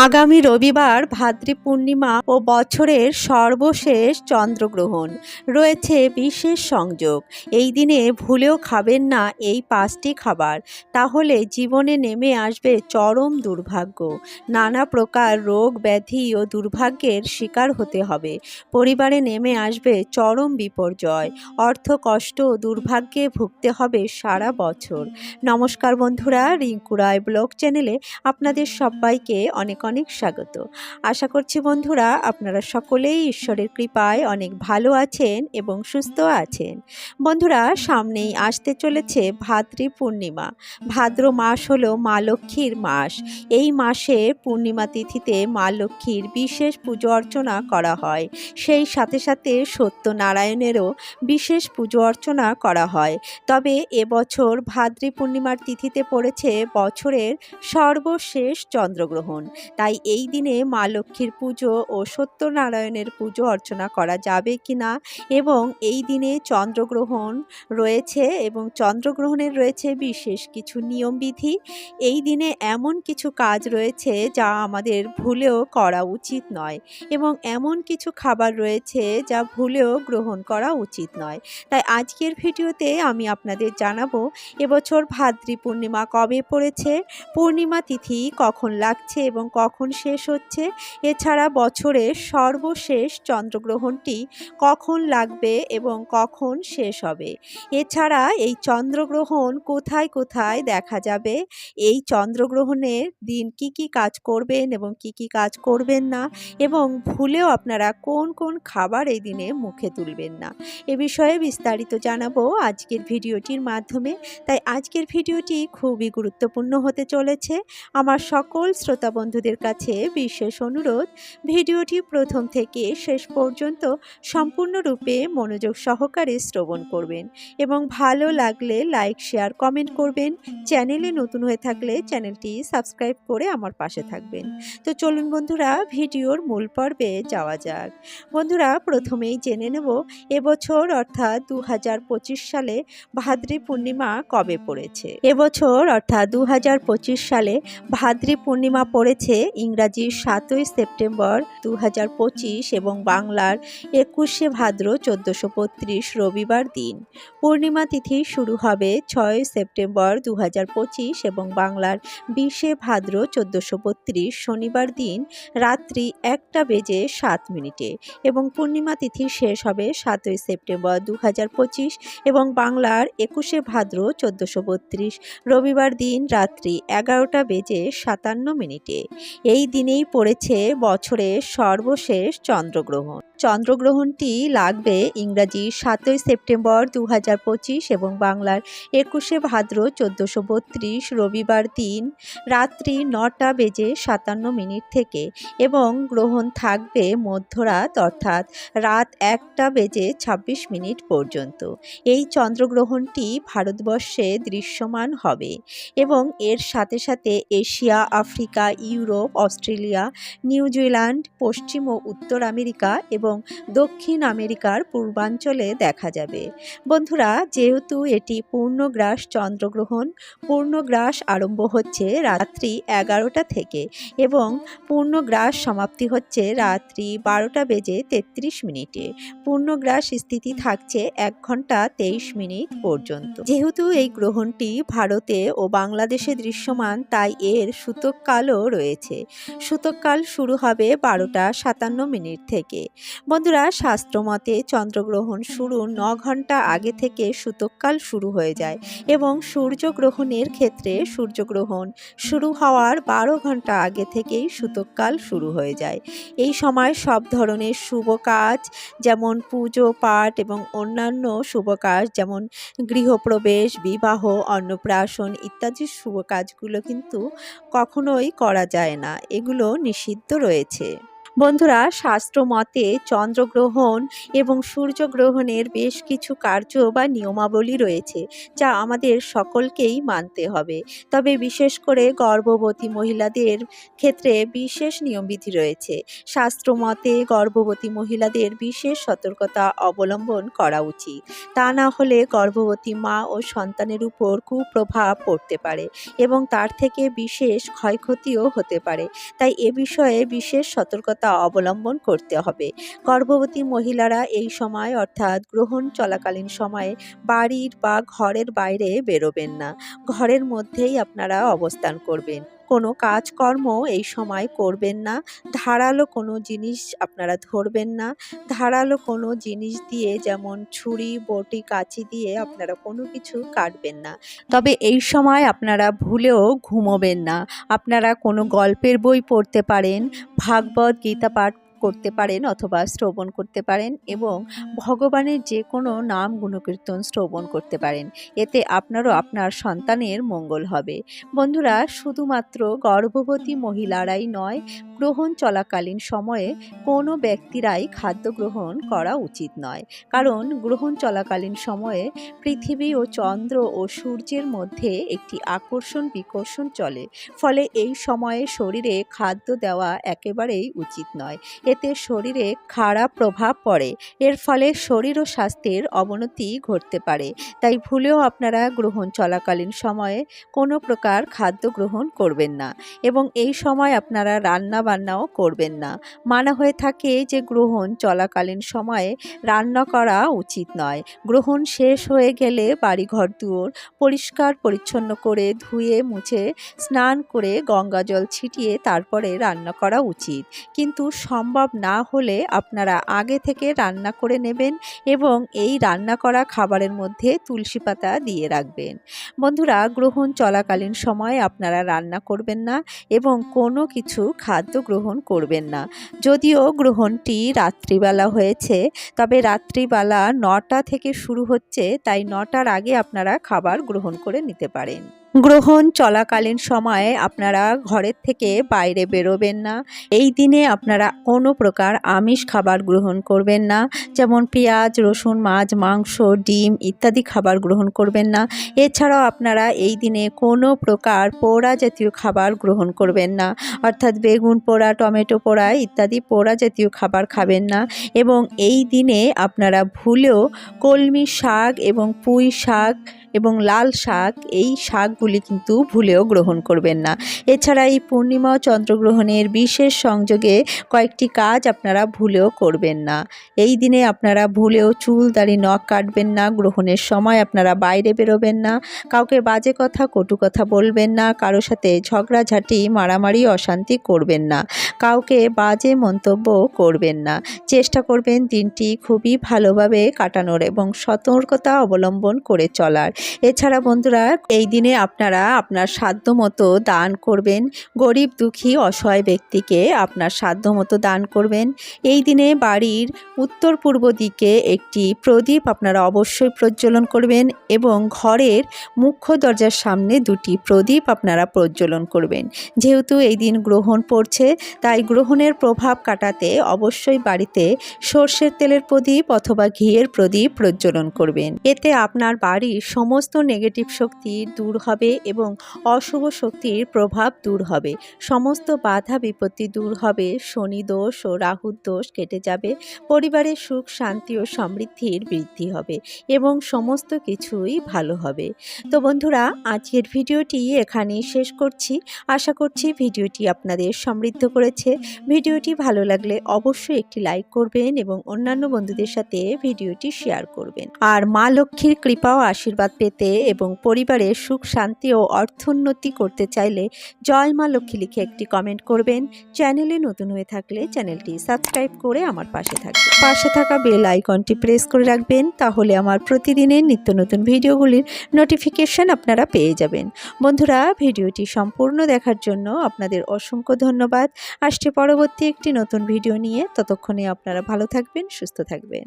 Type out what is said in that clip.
আগামী রবিবার ভাদ্রী পূর্ণিমা ও বছরের সর্বশেষ চন্দ্রগ্রহণ। রয়েছে বিশেষ সংযোগ। এই দিনে ভুলেও খাবেন না এই পাঁচটি খাবার। তাহলে জীবনে নেমে আসবে চরম দুর্ভাগ্য। নানা প্রকার রোগ, ব্যাধি ও দুর্ভাগ্যের শিকার হতে হবে। পরিবারে নেমে আসবে চরম বিপর্যয়। অর্থ কষ্ট দুর্ভাগ্যে ভুগতে হবে সারা বছর। নমস্কার বন্ধুরা, রিঙ্কু রায় ব্লগ চ্যানেলে আপনাদের সবাইকে অনেক অনেক স্বাগত। আশা করছি বন্ধুরা আপনারা সকলেই ঈশ্বরের কৃপায় অনেক ভালো আছেন এবং সুস্থ আছেন। বন্ধুরা, সামনেই আসতে চলেছে ভাদ্রী পূর্ণিমা। ভাদ্র মাস হলো মা লক্ষ্মীর মাস। এই মাসে পূর্ণিমা তিথিতে মা লক্ষ্মীর বিশেষ পুজো অর্চনা করা হয়। সেই সাথে সাথে সত্যনারায়ণেরও বিশেষ পুজো অর্চনা করা হয়। তবে এবছর ভাদ্রী পূর্ণিমার তিথিতে পড়েছে বছরের সর্বশেষ চন্দ্রগ্রহণ। তাই এই দিনে মা লক্ষ্মীর পুজো ও সত্যনারায়ণের পুজো অর্চনা করা যাবে কি না? এবং এই দিনে চন্দ্রগ্রহণ রয়েছে এবং চন্দ্রগ্রহণের রয়েছে বিশেষ কিছু নিয়মবিধি। এই দিনে এমন কিছু কাজ রয়েছে যা আমাদের ভুলেও করা উচিত নয় এবং এমন কিছু খাবার রয়েছে যা ভুলেও গ্রহণ করা উচিত নয়। তাই আজকের ভিডিওতে আমি আপনাদের জানাব, এবছর ভাদ্রী পূর্ণিমা কবে পড়েছে, পূর্ণিমা তিথি কখন লাগছে এবং কখন শেষ হচ্ছে, এছাড়া বছরের সর্বশেষ চন্দ্রগ্রহণটি কখন লাগবে এবং কখন শেষ হবে? এছাড়া এই চন্দ্রগ্রহণ কোথায় কোথায় দেখা যাবে? এই চন্দ্রগ্রহণের দিন কি কি কাজ করবেন এবং কি কি কাজ করবেন না? এবং ভুলেও আপনারা কোন কোন খাবার এই দিনে মুখে তুলবেন না? এ বিষয়ে বিস্তারিত জানাব আজকের ভিডিওটির মাধ্যমে। তাই আজকের ভিডিওটি খুবই গুরুত্বপূর্ণ হতে চলেছে। আমার সকল শ্রোতা বন্ধুদের কাছে বিশেষ অনুরোধ, ভিডিওটি প্রথম থেকে শেষ পর্যন্ত সম্পূর্ণরূপে মনোযোগ সহকারে শ্রবণ করবেন এবং ভালো লাগলে লাইক, শেয়ার, কমেন্ট করবেন। চ্যানেলে নতুন হয়ে থাকলে চ্যানেলটি সাবস্ক্রাইব করে আমার পাশে থাকবেন। তো চলুন বন্ধুরা, ভিডিওর মূল পর্বে যাওয়া যাক। বন্ধুরা, প্রথমেই জেনে নেব এবছর অর্থাৎ দু হাজার পঁচিশ সালে ভাদ্রী পূর্ণিমা কবে পড়েছে। এবছর অর্থাৎ দু হাজার পঁচিশ সালে ভাদ্রী পূর্ণিমা পড়েছে ইংরাজির সাতই সেপ্টেম্বর দু হাজার পঁচিশ এবং বাংলার একুশে ভাদ্র চোদ্দোশো রবিবার দিন। পূর্ণিমা তিথি শুরু হবে ছয় সেপ্টেম্বর দু হাজার পঁচিশ এবং বাংলার বিশে ভাদ্র চোদ্দোশো শনিবার দিন রাত্রি একটা বেজে সাত মিনিটে এবং পূর্ণিমা তিথি শেষ হবে সাতই সেপ্টেম্বর দু হাজার পঁচিশ এবং বাংলার একুশে ভাদ্র চোদ্দোশো রবিবার দিন রাত্রি এগারোটা বেজে সাতান্ন মিনিটে। এই দিনেই পড়েছে বছরের সর্বশেষ চন্দ্রগ্রহণ। চন্দ্রগ্রহণটি লাগবে ইংরাজি সাতই সেপ্টেম্বর দু হাজার পঁচিশ এবং বাংলার একুশে ভাদ্র চোদ্দোশো বত্রিশ রবিবার দিন রাত্রি নটা বেজে সাতান্ন মিনিট থেকে এবং গ্রহণ থাকবে মধ্যরাত অর্থাৎ রাত একটা বেজে ছাব্বিশ মিনিট পর্যন্ত। এই চন্দ্রগ্রহণটি ভারতবর্ষে দৃশ্যমান হবে এবং এর সাথে সাথে Asia, Africa, Europe Australia New Zealand পশ্চিম ও উত্তর আমেরিকা এবং দক্ষিণ আমেরিকার পূর্বাঞ্চলে দেখা যাবে। বন্ধুরা, যেহেতু এটি পূর্ণগ্রাস চন্দ্রগ্রহণ, পূর্ণগ্রাস আরম্ভ হচ্ছে রাত্রি এগারোটা থেকে এবং পূর্ণগ্রাস সমাপ্তি হচ্ছে রাত্রি বারোটা বেজে তেত্রিশ মিনিটে। পূর্ণগ্রাস স্থিতি থাকছে এক ঘণ্টা তেইশ মিনিট পর্যন্ত। যেহেতু এই গ্রহণটি ভারতে ও বাংলাদেশে দৃশ্যমান, তাই এর সূতককালও রয়েছে। সূতককাল শুরু হবে বারোটা সাতান্ন মিনিট থেকে। বন্ধুরা, শাস্ত্রমতে চন্দ্রগ্রহণ শুরু ন ঘণ্টা আগে থেকে সূতককাল শুরু হয়ে যায় এবং সূর্যগ্রহণের ক্ষেত্রে সূর্যগ্রহণ শুরু হওয়ার বারো ঘণ্টা আগে থেকেই সূতককাল শুরু হয়ে যায়। এই সময় সব ধরনের শুভ কাজ যেমন পুজো, পাঠ এবং অন্যান্য শুভ কাজ যেমন গৃহপ্রবেশ, বিবাহ, অন্নপ্রাশন ইত্যাদি শুভ কাজগুলো কিন্তু কখনোই করা যায় না এগুলো নিষিদ্ধ রয়েছে। বন্ধুরা শাস্ত্র মতে চন্দ্রগ্রহণ এবং সূর্যগ্রহণের বেশ কিছু কার্য বা নিয়মাবলী রয়েছে, যা আমাদের সকলকেই মানতে হবে। তবে বিশেষ করে গর্ভবতী মহিলাদের ক্ষেত্রে বিশেষ নিয়মবিধি রয়েছে। শাস্ত্র মতে গর্ভবতী মহিলাদের বিশেষ সতর্কতা অবলম্বন করা উচিত। তা না হলে গর্ভবতী মা ও সন্তানের উপর কুপ্রভাব পড়তে পারে এবং তার থেকে বিশেষ ক্ষয়ক্ষতিও হতে পারে। তাই এ বিষয়ে বিশেষ সতর্কতা অবলম্বন করতে হবে। গর্ভবতী মহিলারা এই সময় অর্থাৎ গ্রহণ চলাকালীন সময়ে বাড়ির বা ঘরের বাইরে বেরোবেন না। ঘরের মধ্যেই আপনারা অবস্থান করবেন। কোনো কাজকর্ম এই সময় করবেন না। ধারালো কোনো জিনিস আপনারা ধরবেন না। ধারালো কোনো জিনিস দিয়ে যেমন ছুরি, বটি, কাঁচি দিয়ে আপনারা কোনো কিছু কাটবেন না। তবে এই সময় আপনারা ভুলেও ঘুমোবেন না। আপনারা কোনো গল্পের বই পড়তে পারেন, ভাগবত গীতা পাঠ করতে পারেন অথবা শ্রবণ করতে পারেন এবং ভগবানের যে কোনো নাম গুণকীর্তন শ্রবণ করতে পারেন। এতে আপনারও আপনার সন্তানের মঙ্গল হবে। বন্ধুরা, শুধুমাত্র গর্ভবতী মহিলারাই নয়, গ্রহণ চলাকালীন সময়ে কোনো ব্যক্তিরাই খাদ্য গ্রহণ করা উচিত নয়। কারণ গ্রহণ চলাকালীন সময়ে পৃথিবী ও চন্দ্র ও সূর্যের মধ্যে একটি আকর্ষণ বিকর্ষণ চলে। ফলে এই সময়ে শরীরে খাদ্য দেওয়া একেবারেই উচিত নয়। এতে শরীরে খারাপ প্রভাব পড়ে। এর ফলে শরীর ও স্বাস্থ্যের অবনতি ঘটতে পারে। তাই ভুলেও আপনারা গ্রহণ চলাকালীন সময়ে কোনো প্রকার খাদ্য গ্রহণ করবেন না এবং এই সময় আপনারা রান্না বান্নাও করবেন না। মানা হয়ে থাকে যে গ্রহণ চলাকালীন সময়ে রান্না করা উচিত নয়। গ্রহণ শেষ হয়ে গেলে বাড়িঘর দুয়োর পরিষ্কার পরিচ্ছন্ন করে ধুয়ে মুছে স্নান করে গঙ্গা জল ছিটিয়ে তারপরে রান্না করা উচিত। কিন্তু সম্ভব না হলে আপনারা আগে থেকে রান্না করে নেবেন এবং এই রান্না করা খাবারের মধ্যে তুলসী পাতা দিয়ে রাখবেন। বন্ধুরা, গ্রহণ চলাকালীন সময় আপনারা রান্না করবেন না এবং কোনো কিছু খাদ্য গ্রহণ করবেন না। যদিও গ্রহণটি রাত্রিবেলা হয়েছে, তবে রাত্রিবেলা নটা থেকে শুরু হচ্ছে, তাই নটার আগে আপনারা খাবার গ্রহণ করে নিতে পারেন। গ্রহণ চলাকালীন সময়ে আপনারা ঘরের থেকে বাইরে বেরোবেন না। এই দিনে আপনারা কোনো প্রকার আমিষ খাবার গ্রহণ করবেন না। যেমন পেঁয়াজ, রসুন, মাছ, মাংস, ডিম ইত্যাদি খাবার গ্রহণ করবেন না। এছাড়াও আপনারা এই দিনে কোনো প্রকার পোড়া জাতীয় খাবার গ্রহণ করবেন না। অর্থাৎ বেগুন পোড়া, টমেটো পোড়া ইত্যাদি পোড়া জাতীয় খাবার খাবেন না। এবং এই দিনে আপনারা ভুলেও কলমি শাক এবং পুঁই শাক এবং লাল শাক, এই শাকগুলি কিন্তু ভুলেও গ্রহণ করবেন না। এছাড়া এই পূর্ণিমা চন্দ্রগ্রহণের বিশেষ সংযোগে কয়েকটি কাজ আপনারা ভুলেও করবেন না। এই দিনে আপনারা ভুলেও চুল, দাড়ি, নখ কাটবেন না, গ্রহণের সময় আপনারা বাইরে বেরোবেন না, কাউকে বাজে কথা, কটু কথা বলবেন না কারোর সাথে ঝগড়াঝাটি, মারামারি, অশান্তি করবেন না, কাউকে বাজে মন্তব্য করবেন না। চেষ্টা করবেন দিনটি খুবই ভালোভাবে কাটানোর এবং সতর্কতা অবলম্বন করে চলার। এছাড়া বন্ধুরা, এই দিনে আপনারা আপনার সাধ্য মতো দান করবেন। গরিব, দুঃখী, অসহায় ব্যক্তিকে আপনার সাধ্য মতো দান করবেন। এই দিনে বাড়ির উত্তর পূর্ব দিকে একটি প্রদীপ আপনারা অবশ্যই প্রজ্বলন করবেন এবং ঘরের মুখ্য দরজার সামনে দুটি প্রদীপ আপনারা প্রজ্বলন করবেন। যেহেতু এই দিন গ্রহণ পড়ছে, তাই গ্রহণের প্রভাব কাটাতে অবশ্যই বাড়িতে সর্ষের তেলের প্রদীপ অথবা ঘিয়ের প্রদীপ প্রজ্বলন করবেন। এতে আপনার বাড়ির সমস্ত নেগেটিভ শক্তি দূর হবে এবং অশুভ শক্তির প্রভাব দূর হবে। সমস্ত বাধা বিপত্তি দূর হবে। শনি দোষ ও রাহুর দোষ কেটে যাবে। পরিবারের সুখ, শান্তি ও সমৃদ্ধির বৃদ্ধি হবে এবং সমস্ত কিছুই ভালো হবে। তো বন্ধুরা, আজকের ভিডিওটি এখানেই শেষ করছি। আশা করছি ভিডিওটি আপনাদের সমৃদ্ধ করেছে। ভিডিওটি ভালো লাগলে অবশ্যই একটি লাইক করবেন এবং অন্যান্য বন্ধুদের সাথে ভিডিওটি শেয়ার করবেন। আর মা লক্ষ্মীর কৃপা ও আশীর্বাদ পেতে এবং পরিবারের সুখ, শান্তি ও অর্থোন্নতি করতে চাইলে জয় মা লক্ষ্মী লিখে একটি কমেন্ট করবেন। চ্যানেলে নতুন হয়ে থাকলে চ্যানেলটি সাবস্ক্রাইব করে আমার পাশে থাকবে পাশে থাকা বেল আইকনটি প্রেস করে রাখবেন, তাহলে আমার প্রতিদিনের নিত্য নতুন ভিডিওগুলির নোটিফিকেশন আপনারা পেয়ে যাবেন। বন্ধুরা, ভিডিওটি সম্পূর্ণ দেখার জন্য আপনাদের অসংখ্য ধন্যবাদ। আসছে পরবর্তী একটি নতুন ভিডিও নিয়ে। ততক্ষণে আপনারা ভালো থাকবেন, সুস্থ থাকবেন।